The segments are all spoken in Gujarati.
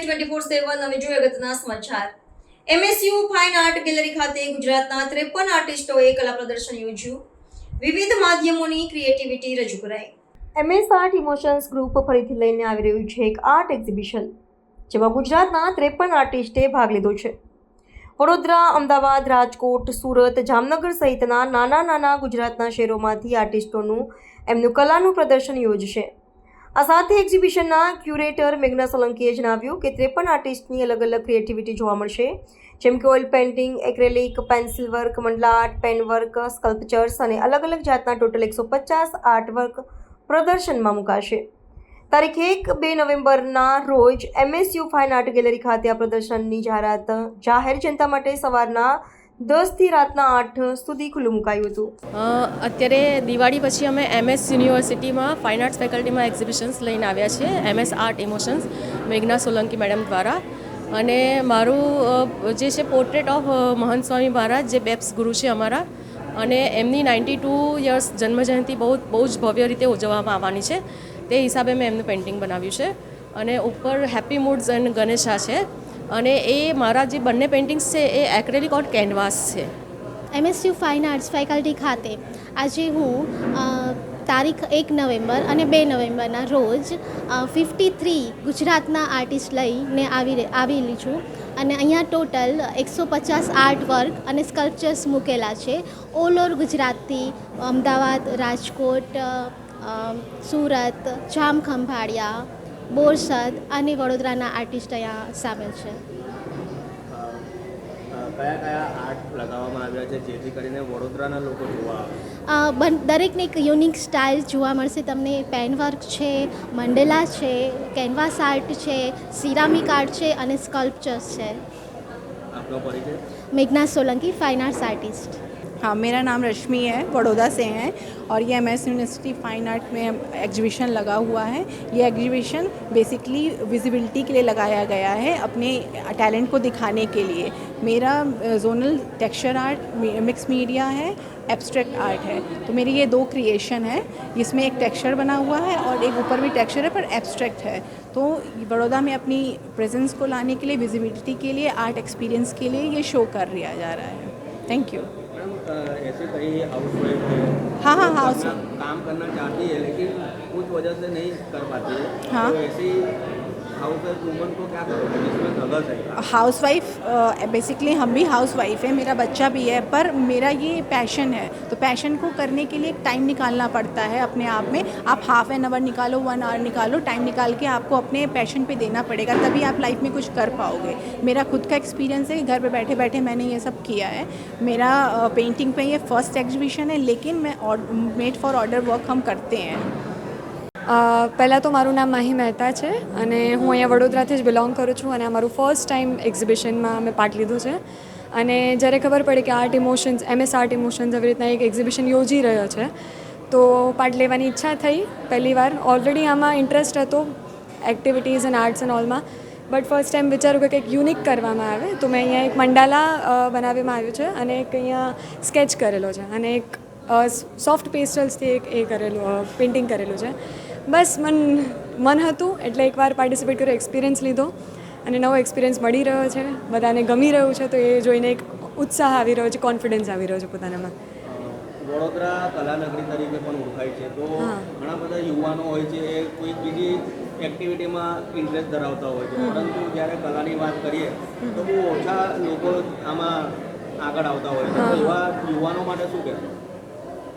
ટ્વેન્ટી ફોર સેવન હવે જોઈએ અગત્યના સમાચાર. એમએસયુ ફાઇન આર્ટ ગેલેરી ખાતે ગુજરાતના ત્રેપન આર્ટિસ્ટોએ કલા પ્રદર્શન યોજ્યું. વિવિધ માધ્યમોની ક્રિએટિવિટી રજૂ કરાઈ. એમએસ આર્ટ ઇમોશન્સ ગ્રુપ ફરીથી લઈને આવી રહ્યું છે એક આર્ટ એક્ઝિબિશન જેમાં ગુજરાતના ત્રેપન આર્ટિસ્ટે ભાગ લીધો છે. વડોદરા, અમદાવાદ, રાજકોટ, સુરત, જામનગર સહિતના નાના નાના ગુજરાતના શહેરોમાંથી આર્ટિસ્ટોનું એમનું કલાનું પ્રદર્શન યોજશે. આ સાથે એક્ઝિબિશનના ક્યુરેટર મેઘના સોલંકીએ જણાવ્યું કે ત્રેપન આર્ટિસ્ટની અલગ અલગ ક્રિએટિવિટી જોવા મળશે. જેમ કે oil painting, acrylic, pencil work, mandala art, pen work, sculptures અને અલગ અલગ જાતના ટોટલ એકસો પચાસ આર્ટ વર્ક પ્રદર્શનમાં મુકાશે. તારીખ એક બે નવેમ્બરના રોજ એમએસયુ ફાઇન આર્ટ ગેલેરી ખાતે આ પ્રદર્શનની જાહેરાત જાહેર જનતા માટે સવારના દસથી રાતના આઠ સુધી ખુલ્લું મુકાયું હતું. અત્યારે દિવાળી પછી અમે એમએસ યુનિવર્સિટીમાં ફાઇન આર્ટ્સ ફેકલ્ટીમાં એક્ઝિબિશન્સ લઈને આવ્યા છીએ એમએસ આર્ટ ઇમોશન્સ, મેઘના સોલંકી મેડમ દ્વારા. અને મારું જે છે પોર્ટ્રેટ ઓફ મહંત સ્વામી મહારાજ, જે બેપ્સ ગુરુ છે અમારા, અને એમની નાઇન્ટી ટુ યર્સ જન્મજયંતિ બહુ બહુ જ ભવ્ય રીતે ઉજવવામાં આવવાની છે. તે હિસાબે મેં એમનું પેઇન્ટિંગ બનાવ્યું છે. અને ઉપર હેપી મૂડ્સ એન્ડ ગણેશા છે. અને એ મારા જે બંને પેઇન્ટિંગ્સ છે, એ એક્રેલિક ઓન કેનવાસ છે. એમએસયુ ફાઇન આર્ટ્સ ફેકલ્ટી ખાતે આજે હું તારીખ એક નવેમ્બર અને બે નવેમ્બરના રોજ ફિફ્ટી થ્રી ગુજરાતના આર્ટિસ્ટ લઈને આવી આવેલી છું. અને અહીંયા ટોટલ એકસો પચાસ આર્ટ વર્ક અને સ્કલ્પચર્સ મૂકેલા છે. ઓલ ઓવર ગુજરાતથી, અમદાવાદ, રાજકોટ સુરત, જામખંભાળિયા બોરસાદ અને વડોદરાના આર્ટિસ્ટ અહીંયા સામેલ છે. કયા દરેકને એક યુનિક સ્ટાઇલ જોવા મળશે. તમને પેનવર્ક છે મંડેલા છે કેનવાસ આર્ટ છે સિરામિક આર્ટ છે અને સ્કલ્પચર્સ છે. મેઘના સોલંકી ફાઇન આર્ટ્સ આર્ટિસ્ટ. हाँ मेरा नाम रश्मि है, बड़ौदा से हैं और ये M S university fine art में एग्जीबिशन लगा हुआ है। ये एग्जीबिशन बेसिकली विजिबिलिटी के लिए लगाया गया है अपने टैलेंट को दिखाने के लिए। मेरा zonal texture art mix media है एब्स्ट्रैक्ट आर्ट है। तो मेरी ये दो क्रिएशन है, जिसमें एक टेक्सचर बना हुआ है और एक ऊपर भी टेक्सचर है, पर एब्स्ट्रैक्ट है। तो बड़ौदा में अपनी प्रेजेंस को लाने के लिए विजिबिलिटी के लिए आर्ट एक्सपीरियंस के लिए ये शो कर लिया जा रहा है। थैंक यू ऐसे कई हाउस वाइफ है हाँ, हाँ, जो house- करना- काम करना चाहती है लेकिन कुछ वजह से नहीं कर पाती है हाँ। तो ऐसी हाउस वाइफ बेसिकली हम भी हाउस वाइफ है, मेरा बच्चा भी है, पर मेरा ये पैशन है। तो पैशन को करने के लिए एक टाइम निकालना पड़ता है अपने आप में। आप हाफ़ एन आवर निकालो वन आवर निकालो टाइम निकाल के आपको अपने पैशन पे देना पड़ेगा, तभी आप लाइफ में कुछ कर पाओगे। मेरा खुद का एक्सपीरियंस है, घर पे बैठे बैठे मैंने ये सब किया है। मेरा पेंटिंग पे ये फ़र्स्ट एग्जीबिशन है, लेकिन मैं मेड फॉर ऑर्डर वर्क हम करते हैं। પહેલાં તો મારું નામ માહી મહેતા છે અને હું અહીંયા વડોદરાથી જ બિલોંગ કરું છું અને આ મારું ફર્સ્ટ ટાઈમ એક્ઝિબિશનમાં મેં પાર્ટ લીધું છે. અને જ્યારે ખબર પડી કે art emotions MS art emotions આવી રીતના એક એક્ઝિબિશન યોજી રહ્યો છે, તો પાર્ટ લેવાની ઈચ્છા થઈ પહેલી વાર. ઓલરેડી આમાં ઇન્ટરેસ્ટ હતો એક્ટિવિટીઝ એન્ડ આર્ટ્સ એન્ડ ઓલમાં બટ ફર્સ્ટ ટાઈમ વિચાર્યું કે કંઈક યુનિક કરવામાં આવે, તો મેં અહીંયા એક મંડાલા બનાવવામાં આવ્યું છે અને એક અહીંયા સ્કેચ કરેલો છે અને એક સોફ્ટ પેસ્ટલ્સથી એક એ કરેલું પેઇન્ટિંગ કરેલું છે. બસ મન મન હતું એટલે એકવાર પાર્ટિસિપેટ કર્યો એક્સપિરિયન્સ લીધો અને નવો એક્સપિરિયન્સ મળી રહ્યો છે. બધાને ગમી રહ્યું છે તો એ જોઈને એક ઉત્સાહ આવી રહ્યો છે કોન્ફિડન્સ આવી રહ્યો છે પોતાનામાં વડોદરા કલાનગરી તરીકે પણ ઓળખાય છે. તો ઘણા બધા યુવાનો હોય છે એ કોઈ બીજી એક્ટિવિટીમાં ઇન્ટરેસ્ટ ધરાવતા હોય છે. પરંતુ જ્યારે કલાની વાત કરીએ તો બહુ ઓછા લોકો આમાં આગળ આવતા હોય છે. એવા યુવાનો માટે શું કહેશો?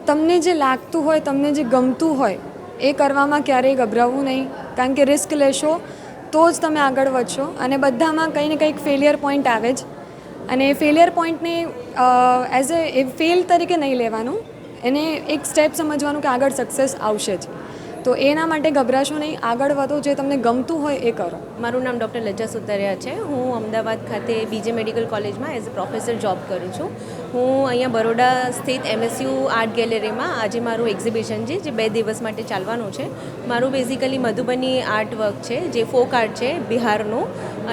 તમને જે લાગતું હોય તમને જે ગમતું હોય એ કરવામાં ક્યારેય ગભરાવવું નહીં. કારણ કે રિસ્ક લેશો તો જ તમે આગળ વધશો અને બધામાં કંઈ ને કંઈક ફેલિયર પોઈન્ટ આવે જ. અને એ ફેલિયર પોઈન્ટને એઝ એ ફેલ તરીકે નહીં લેવાનું. એને એક સ્ટેપ સમજવાનું કે આગળ સક્સેસ આવશે જ. તો એના માટે ગભરાશો નહીં. આગળ વધો. જે તમને ગમતું હોય એ કરો. મારું નામ ડૉક્ટર લજ્જા સુતરિયા છે. હું અમદાવાદ ખાતે બીજે મેડિકલ કોલેજમાં એઝ અ પ્રોફેસર જોબ કરું છું. હું અહીંયા બરોડા સ્થિત એમએસયુ આર્ટ ગેલેરીમાં આજે મારું એક્ઝિબિશન છે, જે બે દિવસ માટે ચાલવાનું છે. મારું બેઝિકલી મધુબની આર્ટ વર્ક છે, જે ફોક આર્ટ છે, બિહારનું.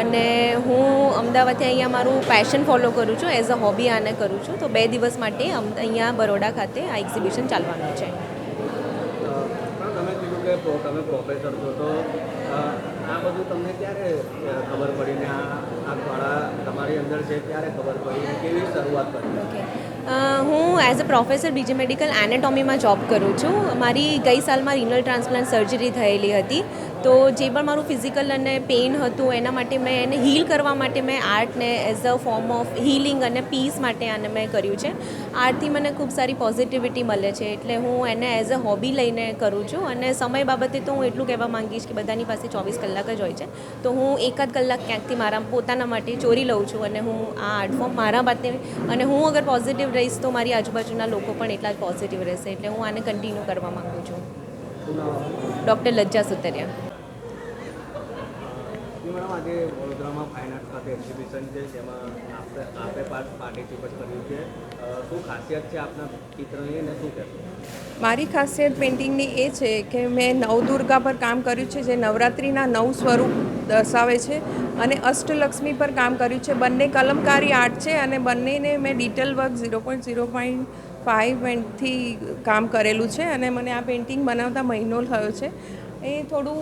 અને હું અમદાવાદથી અહીંયા મારું પેશન ફોલો કરું છું, એઝ અ હોબી આને કરું છું. તો બે દિવસ માટે અહીંયા બરોડા ખાતે આ એક્ઝિબિશન ચાલવાનું છે. તમે પ્રોફેસર છો તો આ બધું તમને ક્યારે ખબર પડી ને આ કળા તમારી અંદર છે ત્યારે ખબર પડી કેવી શરૂઆત કરી? હું as a professor BJ medical એનેટોમીમાં job કરું છું. મારી ગઈ સાલમાં રિનલ ટ્રાન્સપ્લાન્ટ સર્જરી થયેલી હતી. તો જે પણ મારું ફિઝિકલ અને પેઇન હતું, એના માટે મેં એને હીલ કરવા માટે મેં આર્ટને as a form of healing અને પીસ માટે આને મેં કર્યું છે. આર્ટથી મને ખૂબ સારી પોઝિટિવિટી મળે છે. એટલે હું એને એઝ અ હોબી લઈને કરું છું. અને સમય બાબતે તો હું એટલું કહેવા માંગીશ કે બધાની પાસે ચોવીસ કલાક જ હોય છે. તો હું એકાદ કલાક ક્યાંકથી મારા પોતાના માટે ચોરી લઉં છું અને હું આ આર્ટ ફોર્મ મારા માટે અને હું અગર પોઝિટિવ રહીશ તો મારી આજુબાજુના લોકો પણ એટલા જ પોઝિટિવ રહેશે. એટલે હું આને કન્ટિન્યુ કરવા માગું છું? ડૉક્ટર લજ્જા સુતરિયા. મારી ખાસિયત પેઇન્ટિંગની એ છે કે મેં નવદુર્ગા પર કામ કર્યું છે, જે નવરાત્રિના નવ સ્વરૂપ દર્શાવે છે અને અષ્ટલક્ષ્મી પર કામ કર્યું છે. બંને કલમકારી આર્ટ છે અને બંનેને મેં detail work zero point zero point ફાઇવથી કામ કરેલું છે અને મને આ પેઇન્ટિંગ બનાવતા મહિનો થયો છે. એ થોડું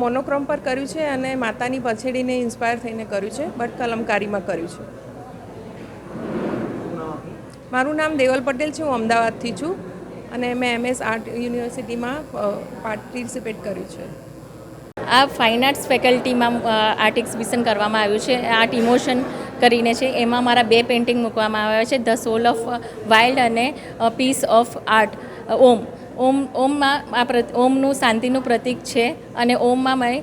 મોનોક્રોમ પર કર્યું છે અને માતાની પછેડીને ઇન્સ્પાયર થઈને કર્યું છે બટ કલમકારીમાં કર્યું છે. મારું નામ દેવલ પટેલ છે હું અમદાવાદથી છું અને મેં એમએસ આર્ટ યુનિવર્સિટીમાં પાર્ટિસિપેટ કર્યું છે. આ ફાઇન આર્ટ્સ ફેકલ્ટીમાં આર્ટ એક્ઝિબિશન કરવામાં આવ્યું છે આર્ટ ઇમોશન કરીને છે એમાં મારા બે પેઇન્ટિંગ મૂકવામાં આવ્યા છે ધ સોલ ઓફ વાઇલ્ડ અને peace of art Om. Om ઓમમાં આ ઓમનું શાંતિનું પ્રતીક છે અને ઓમમાં મેં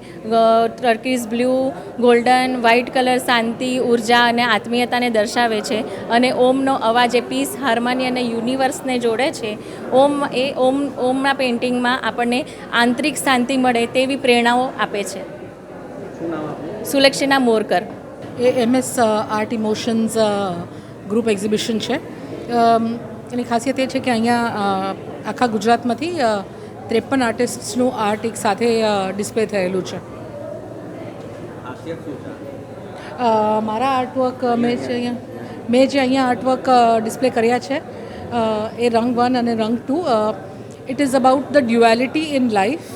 turquoise blue golden white colour શાંતિ, ઊર્જા અને આત્મીયતાને દર્શાવે છે. અને ઓમનો અવાજ એ પીસ હાર્મની અને યુનિવર્સને જોડે છે. ઓમ એ ઓમ, ઓમના પેઇન્ટિંગમાં આપણને આંતરિક શાંતિ મળે તેવી પ્રેરણાઓ આપે છે. સુલક્ષણા મોરકર. એ MS art emotions group exhibition છે. એની ખાસિયત એ છે કે અહીંયા આખા ગુજરાતમાંથી ત્રેપન આર્ટિસ્ટનું આર્ટ એક સાથે ડિસ્પ્લે થયેલું છે. મારા આર્ટવર્ક મેં જે અહીંયા, મેં જે અહીંયા આર્ટવર્ક ડિસ્પ્લે કર્યા છે એ રંગ વન અને રંગ two it is about the duality in life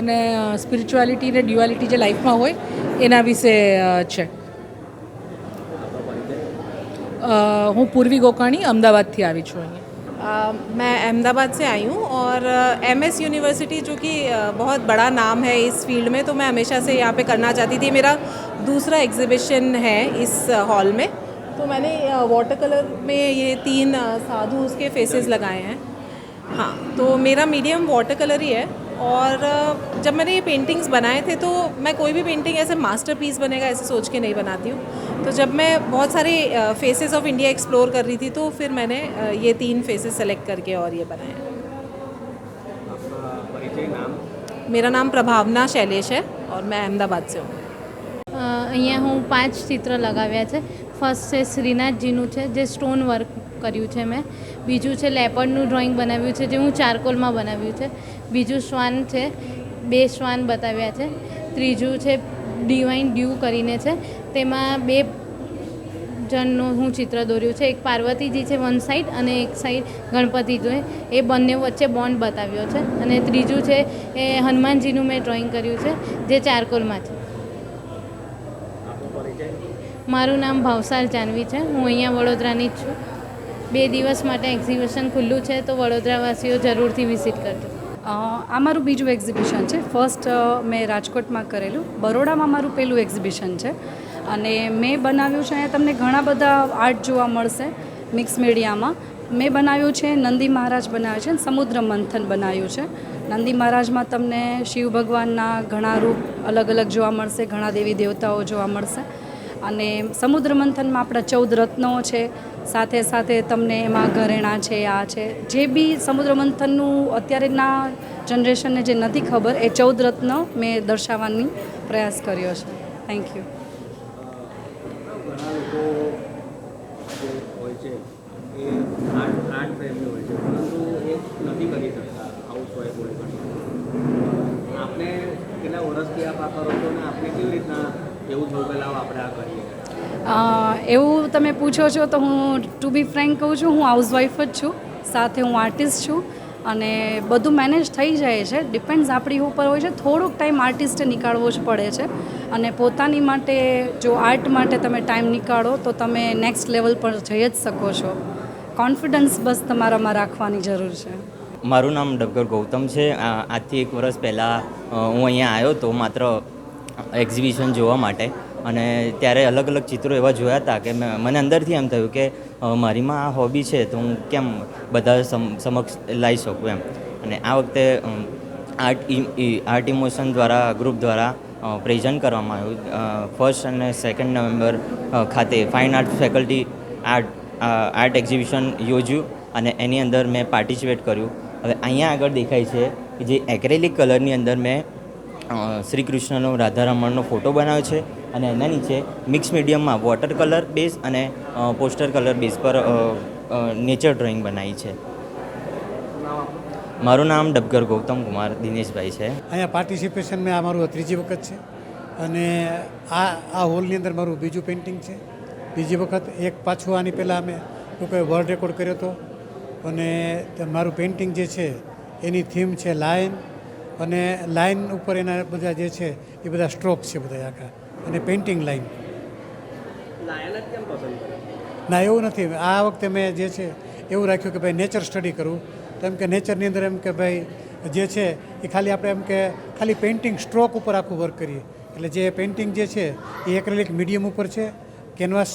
અને સ્પિરિચ્યુઆલિટી અને ડ્યુઆલિટી જે લાઈફમાં હોય, એના વિશે છે. હું પૂર્વી ગોકાણી અમદાવાદથી આવી છું અહીંયા. मैं अहमदाबाद से आई हूँ और एम एस यूनिवर्सिटी जो कि बहुत बड़ा नाम है इस फ़ील्ड में तो मैं हमेशा से यहाँ पे करना चाहती थी। मेरा दूसरा एग्जिबिशन है इस हॉल में। तो मैंने वाटर कलर में ये तीन साधु उसके फेसेस लगाए हैं। हाँ तो मेरा मीडियम वाटर कलर ही है। और अ, जब मैंने ये पेंटिंग्स बनाए थे तो मैं कोई भी पेंटिंग ऐसे मास्टरपीस बनेगा ऐसे सोच के नहीं बनाती हूँ तो जब मैं बहुत सारे फेसेस ऑफ इंडिया एक्सप्लोर कर रही थी तो फिर मैंने अ, ये तीन फेसेस सेलेक्ट करके और ये बनाए આપના પરિચય નામ मेरा नाम प्रभावना शैलेश है और मैं अहमदाबाद से हूँ અ, અહીંયા હું પાંચ ચિત્ર લગાવ્યા છે ફર્સ્ટ છે શ્રીનાથજીનું છે જે સ્ટોન વર્ક કર્યું છે મેં. બીજું છે લેપર્ડનું ડ્રોઈંગ બનાવ્યું છે જે હું ચારકોલમાં બનાવ્યું છે. બીજું શ્વાન છે, બે શ્વાન બતાવ્યા છે. ત્રીજું છે ડિવાઇન ડ્યુ કરીને છે. તેમાં બે જણનું હું ચિત્ર દોર્યું છે. એક પાર્વતીજી છે વન સાઈડ અને એક સાઈડ ગણપતિ છે એ બંને વચ્ચે બોન્ડ બતાવ્યો છે. અને ત્રીજું છે એ હનુમાનજીનું મેં ડ્રોઈંગ કર્યું છે, જે ચારકોલમાં છે. મારું નામ ભાવસાર જાનવી છે. હું અહીંયા વડોદરાની જ છું. બે દિવસ માટે એક્ઝિબિશન ખુલ્લું છે, તો વડોદરાવાસીઓ જરૂરથી વિઝિટ કરજો. આ મારું બીજું એક્ઝિબિશન છે. ફર્સ્ટ મેં રાજકોટમાં કરેલું. બરોડામાં મારું પહેલું એક્ઝિબિશન છે. અને મેં બનાવ્યું છે, અહીંયા તમને ઘણા બધા આર્ટ જોવા મળશે મિક્સ મીડિયામાં મેં બનાવ્યું છે, નંદી મહારાજ બનાવ્યું છે, સમુદ્ર મંથન બનાવ્યું છે. નંદી મહારાજમાં તમને શિવ ભગવાનના ઘણા રૂપ અલગ અલગ જોવા મળશે, ઘણા દેવી દેવતાઓ જોવા મળશે. અને સમુદ્ર મંથનમાં આપણા ચૌદ રત્નો છે. સાથે સાથે તમને એમાં ઘરેણાં છે, આ છે. જે બી સમુદ્ર મંથનનું અત્યારેના જનરેશનને જે નથી ખબર, એ ચૌદ રત્નો મેં દર્શાવવાની પ્રયાસ કર્યો છે. થેન્ક યુ ઘણી કેટલા વર્ષથી આ કરો છો ને આપણે કેવી રીતના એવું થયું કે લાવો આપણે આ કરીએ. એવું તમે પૂછો છો તો હું ટુ બી ફ્રેન્ક કહું છું હું હાઉસવાઈફ જ છું. સાથે હું આર્ટિસ્ટ છું અને બધું મેનેજ થઈ જાય છે. ડિપેન્ડ્સ આપણી ઉપર હોય છે. થોડોક ટાઈમ આર્ટિસ્ટે નીકાળવો જ પડે છે. અને પોતાની માટે જો આર્ટ માટે તમે ટાઈમ નીકાળો તો તમે નેક્સ્ટ લેવલ પર જઈ જ શકો છો. કોન્ફિડન્સ બસ તમારામાં રાખવાની જરૂર છે. મારું નામ ડબગર ગૌતમ છે. આજથી એક વર્ષ પહેલાં હું અહીંયા આવ્યો તો માત્ર એક્ઝિબિશન જોવા માટે. અને ત્યારે અલગ અલગ ચિત્રો એવા જોયા હતા કે મને અંદરથી એમ થયું કે મારીમાં આ હોબી છે તો હું કેમ બધા સમ- સમક્ષ લાવી શકું એમ. અને આ વખતે આર્ટ આર્ટ ઇમોશન દ્વારા ગ્રુપ દ્વારા પ્રેઝન્ટ કરવામાં આવ્યું. ફર્સ્ટ અને સેકન્ડ નવેમ્બર ખાતે fine art faculty art art exhibition યોજ્યું અને એની અંદર મેં પાર્ટિસિપેટ કર્યું. હવે અહીંયા આગળ દેખાય છે કે જે એક્રેલિક કલરની અંદર મેં શ્રી કૃષ્ણનો રાધારમણનો ફોટો બનાવ્યો છે અને એના નીચે મિક્સ મીડિયમમાં વોટર કલર બેઝ અને પોસ્ટર કલર બેઝ પર નેચર ડ્રોઈંગ બનાવી છે. મારું નામ ડબગર ગૌતમ કુમાર દિનેશભાઈ છે. અહીંયા પાર્ટિસિપેશન મેં આ મારું ત્રીજી વખત છે. અને આ આ હોલની અંદર મારું બીજું પેઇન્ટિંગ છે. બીજી વખત એક પાછું આની પહેલાં અમે લોકોએ વર્લ્ડ રેકોર્ડ કર્યો હતો. અને મારું પેઇન્ટિંગ જે છે, એની થીમ છે લાયન અને લાઇન ઉપર એના બધા જે છે એ બધા સ્ટ્રોક છે બધા આખા. અને પેઇન્ટિંગ લાઇન ના એવું નથી. આ વખતે મેં જે છે એવું રાખ્યું કે ભાઈ નેચર સ્ટડી કરવું તો એમ કે નેચરની અંદર એમ કે ભાઈ જે છે એ ખાલી આપણે એમ કે ખાલી પેઇન્ટિંગ સ્ટ્રોક ઉપર આખું વર્ક કરીએ. એટલે જે પેઇન્ટિંગ જે છે એ એક્રેલિક મીડિયમ ઉપર છે કેનવાસ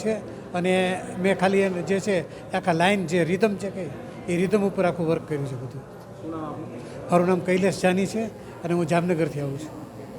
છે અને મેં ખાલી જે છે આખા લાઇન જે રિધમ છે કે એ રિધમ ઉપર આખું વર્ક કર્યું છે બધું. મારું નામ કૈલેશ જાની છે અને હું જામનગરથી આવું છું.